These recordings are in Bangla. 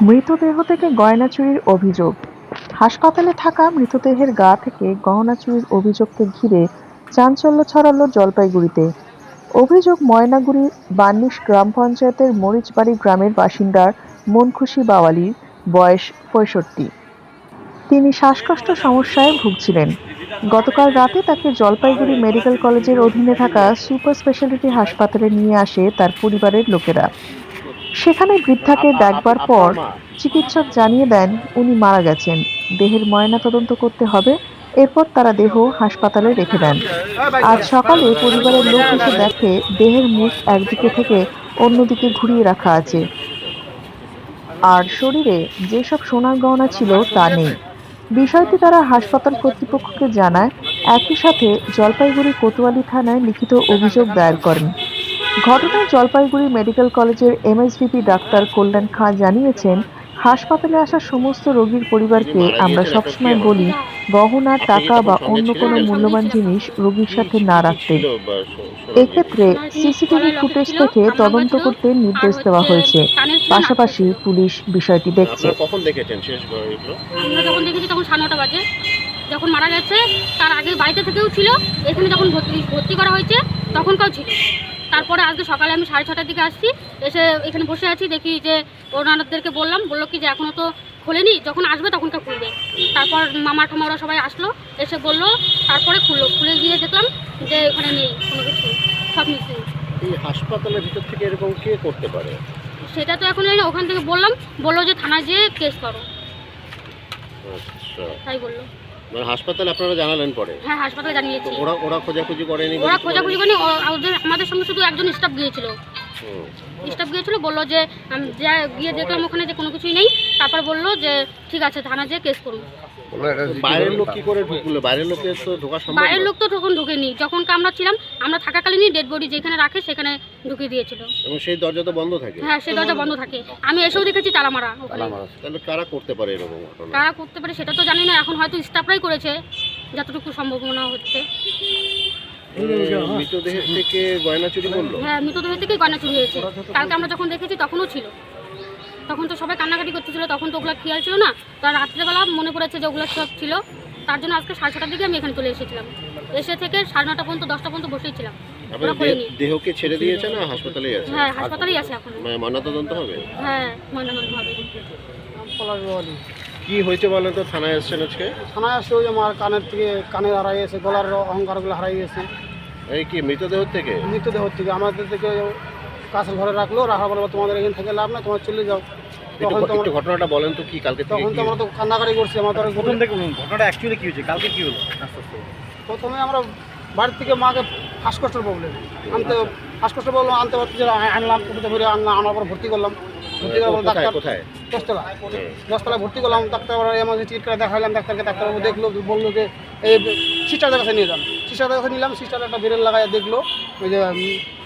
মৃতদেহ থেকে গয়না চুরির অভিযোগ। হাসপাতালে থাকা মৃতদেহের গা থেকে গহনা চুরির অভিযোগকে ঘিরে চাঞ্চল্য ছড়ালো জলপাইগুড়িতে। অভিযোগ ময়নাগুড়ি বান্নিশ গ্রাম পঞ্চায়েতের মরিচবাড়ি গ্রামের বাসিন্দার মনখুশি বাওয়ালির বয়স পঁয়ষট্টি। তিনি শ্বাসকষ্ট সমস্যায় ভুগছিলেন। গতকাল রাতে তাকে জলপাইগুড়ি মেডিকেল কলেজের অধীনে থাকা সুপার স্পেশালিটি হাসপাতালে নিয়ে আসে তার পরিবারের লোকেরা। সেখানে বৃদ্ধাকে দেখবার পর চিকিৎসক জানিয়ে দেন উনি মারা গেছেন। দেহের ময়না তদন্ত করতে হবে। এরপর তারা দেহ হাসপাতালে রেখে দেন। আজ সকালে পরিবারের লোক এসে দেখে দেহের মুখ একদিকে থেকে অন্যদিকে ঘুরিয়ে রাখা আছে। আর শরীরে যেসব সোনার গহনা ছিল তা নেই। বিষয়টি তারা হাসপাতাল কর্তৃপক্ষকে জানায়। একই সাথে জলপাইগুড়ি কোতোয়ালি থানায় লিখিত অভিযোগ দায়ের করেন। ঘটনায় জলপাইগুড়ি মেডিকেল কলেজের এমএসভিপি ডাক্তার কল্যাণ খাঁ জানিয়েছেন হাসপাতালে আসা সমস্ত রোগীর পরিবারকে আমরা সবসময় বলি গহনা টাকা বা অন্য কোনো মূল্যবান জিনিস রোগীর সাথে না রাখতে। এক্ষেত্রে সিসিটিভি ফুটেজ থেকে তদন্ত করতে নির্দেশ দেওয়া হয়েছে। পাশাপাশি পুলিশ বিষয়টি দেখছে। কখন দেখেছেন শেষ আমরা যখন দেখেছি তখন সাড়ে নটা বাজে। যখন মারা গেছে তার আগে বাড়িতে থেকেও ছিল এখানে যখন ভর্তি ভর্তি করা হয়েছে তখনকাও ছিল। তারপরে আজকে সকালে আমি সাড়ে ছটার দিকে আসছি এসে এখানে বসে আছি দেখি যে ওনাদেরকে বললাম বলল কি যে এখনও তো খোলেনি যখন আসবে তখনকে খুলবে। তারপর মামা ঠামা ওরা সবাই আসলো এসে বলল তারপরে খুললো। খুলে গিয়ে দেখলাম যে ওখানে নেই কোনো কিছু সব এই হাসপাতালের ভিতর থেকে এরকম কে করতে পারে? সেটা তো এখন জানি না, ওখান থেকে বললাম বলল যে থানায় যেয়ে কেস করো। আচ্ছা। তাই বলল। মানে হাসপাতালে আপনারা জানালেন পরে? হ্যাঁ হাসপাতালে জানিয়েছি। ওরা ওরা খোঁজাখুঁজি করেনি ওরা খোঁজাখুঁজি করেনি ওদের আমাদের সঙ্গে শুধু একজন স্টাফ গিয়েছিল। স্টাফ গিয়েছিল বলল যে আমি যা গিয়ে দেখলাম ওখানে যে কোনো কিছুই নেই। তারপর বলল যে ঠিক আছে থানা যেয়ে কেস করুন। বাইরের লোক কি করে ঢুকলো? বাইরের লোকের তো ঢোকা সম্ভব বাইরের লোক তো তখন ঢুকেনি। যখন আমরা ছিলাম আমরা থাকাকালীনই ডেড বডি যেখানে রাখে সেখানে ঢুকিয়ে দিয়েছিল। এবং সেই দরজা তো বন্ধ থাকে? হ্যাঁ সে দরজা বন্ধ থাকে। আমি এসেও দেখেছি তালা মারা ওখানে তাহলে কারা করতে পারে এরকম ঘটনা? কারা করতে পারে সেটা তো জানি না এখন হয়তো স্টাফরাই করেছে যতটুকু সম্ভাবনা হচ্ছে। মৃতদেহের থেকে গয়না চুরি করল? হ্যাঁ মৃতদেহ থেকেই গয়না চুরি হয়েছে। কালকে আমরা যখন দেখেছি তখনও ছিল। তখন তো সবাই কান্নাকাটি করতেছিল তখন তো ওগুলো খেয়াল ছিল না। তার রাত্রেবেলা মনে পড়েছে যে ওগুলো সব ছিল। তার জন্য আজকে সাড়ে ছটার দিকে আমি এখানে চলে এসেছিলাম। এসে থেকে সাড়ে নটা পর্যন্ত দশটা পর্যন্ত বসেই ছিলাম। ওরা করেনি দেহকে ছেড়ে দিয়েছে না হাসপাতালেই আছে? হ্যাঁ হাসপাতালেই আছে এখন। মানে ময়নাতদন্ত হবে? হ্যাঁ ময়নাতদন্ত হবে। কি হয়েছে বলেন তো থানায় এসছেন আজকে? থানায় আসছে ওই আমার কানের থেকে কানের হারাই গেছে গলার অহংকারগুলো হারাই গেছে। এই কি মৃতদেহ থেকে? মৃতদেহ থেকে। আমাদের থেকে কাছের ঘরে রাখল রাখার পর তোমাদের এখানে থেকে লাভ না তোমার চলে যাও। একটু ঘটনাটা বলেন তো কি কালকে তখন তো আমরা তো কান্নাকাটি করছি আমার তো আর প্রথম থেকে ঘটনাটা অ্যাকচুয়ালি কি হয়েছে? কালকে কি হলো? প্রথমে আমরা বাড়ির থেকে মাকে শ্বাসকষ্টের প্রবলেম আনতে শ্বাসকষ্ট প্রবলেম আনতে পারছি আনলাম কুপিতে ভরে আনলাম আনার পর ভর্তি করলাম। ভর্তি করার পর কোথায় ডাক্তার কোথায়? দশতলা। দশতলায় ভর্তি করলাম ডাক্তার এমার্জেন্সি টিকিট করে দেখালাম ডাক্তারকে ডাক্তারবাবু দেখল বলল যে এই সিস্টারদের কাছে নিয়ে যান। সিস্টারদের কাছে নিলাম সিস্টার একটা বেরেল লাগাই দেখল ওই যে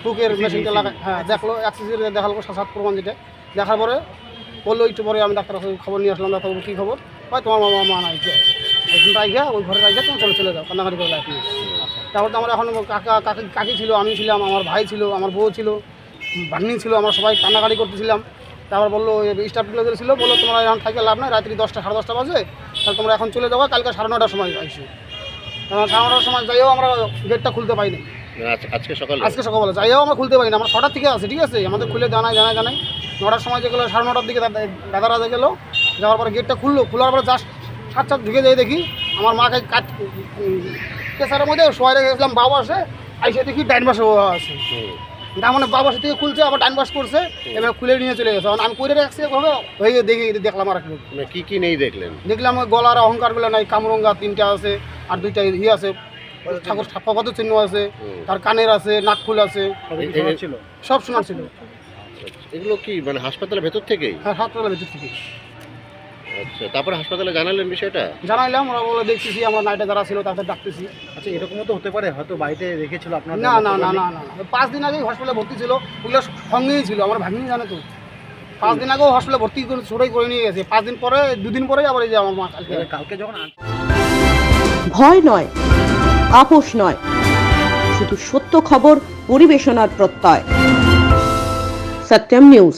বুকের মেশিনটা লাগাই হ্যাঁ দেখল অ্যাক্সেসরি দেখাল সাত প্রমাণ যেটা দেখার পরে বলল একটু পরে আমি ডাক্তার কাছে খবর নিয়ে আসলাম ডাক্তারবাবু কী খবর? হয় তোমার মামা মা নাই এখানটা আইগা ওই ঘরে আইগা তুমি চলে চলে যাও কান্নাকাটি করে লাইফ তারপর তো আমরা এখন কাকা কাকি কাকি ছিল আমি ছিলাম আমার ভাই ছিল আমার বউ ছিল ভাগ্নি ছিল আমরা সবাই কান্নাকাটি করতেছিলাম। তারপর বলল স্টাফগুলো ছিল বলল তোমরা এখন থাকে লাভ নাই রাত্রি দশটা সাড়ে দশটা বাজে তাহলে তোমরা এখন চলে যাব কালকে সাড়ে নটার সময় আইসি। সাড়ে সময় যাইও আমরা গেটটা খুলতে পাইনি আজ- আজকে সকালে? আজকে সকালবেলা। যাইও আমরা খুলতে পারিনি। আমরা ছটার থেকে আসি ঠিক আছে? আমাদের খুলে জানাই জানাই জানাই নটার সময় যেগুলো সাড়ে নটার দিকে দাদা- দাদারা গেলো যাওয়ার পরে গেটটা খুললো। খোলার পরে জাস্ট সাত সাত ঢুকে যাই দেখি। আমার মাকে কাট প্রেসারের মধ্যে শোয়াই রেখে গেছিলাম বাবা আসে আইসে দেখি ডাইন মাসে আছে। হুম। তার মানে বাবা থেকে খুলছে আবার ডাইন বাস করছে এবার খুলে নিয়ে চলে গেছে। এখন আমি করে রাখছি ভাবে হয়ে দেখি দেখলাম আর মানে কি কি নেই দেখলেন? দেখলাম ওই গলার অহংকারগুলো নাই কামরঙ্গা তিনটা আছে আর দুইটা ই আছে। ঠাকুর ঠাকুর চিহ্ন আছে তার কানের আছে নাকফুল আছে। এ- এ- ছিল সব শোনা ছিল এগুলো কি মানে হাসপাতালের ভেতর থেকেই? হ্যাঁ হাসপাতালের ভিতর থেকে আচ্ছা তারপরে হাসপাতালে জানালেন বিষয়টা? জানাইলাম ওরা বলে দেখতেছি আমরা নাইটে যারা ছিল তাদের ডাকতেছি। আচ্ছা এরকমও তো হতে পারে হয়তো বাড়িতে রেখেছিল আপনার না না না না না পাঁচ দিন আগেই হসপিটালে ভর্তি ছিল ওগুলো সঙ্গেই ছিল আমার ভাগ্নি জানে তো। পাঁচ দিন আগেও হসপিটালে ভর্তি করে ছোটাই করে নিয়ে গেছে। পাঁচ দিন পরে দুদিন পরেই আবার এই যে আমার মা কালকে কালকে যখন ভয় নয় আপোষ নয়। শুধু সত্য খবর পরিবেশনার প্রত্যয়। সত্যম নিউজ।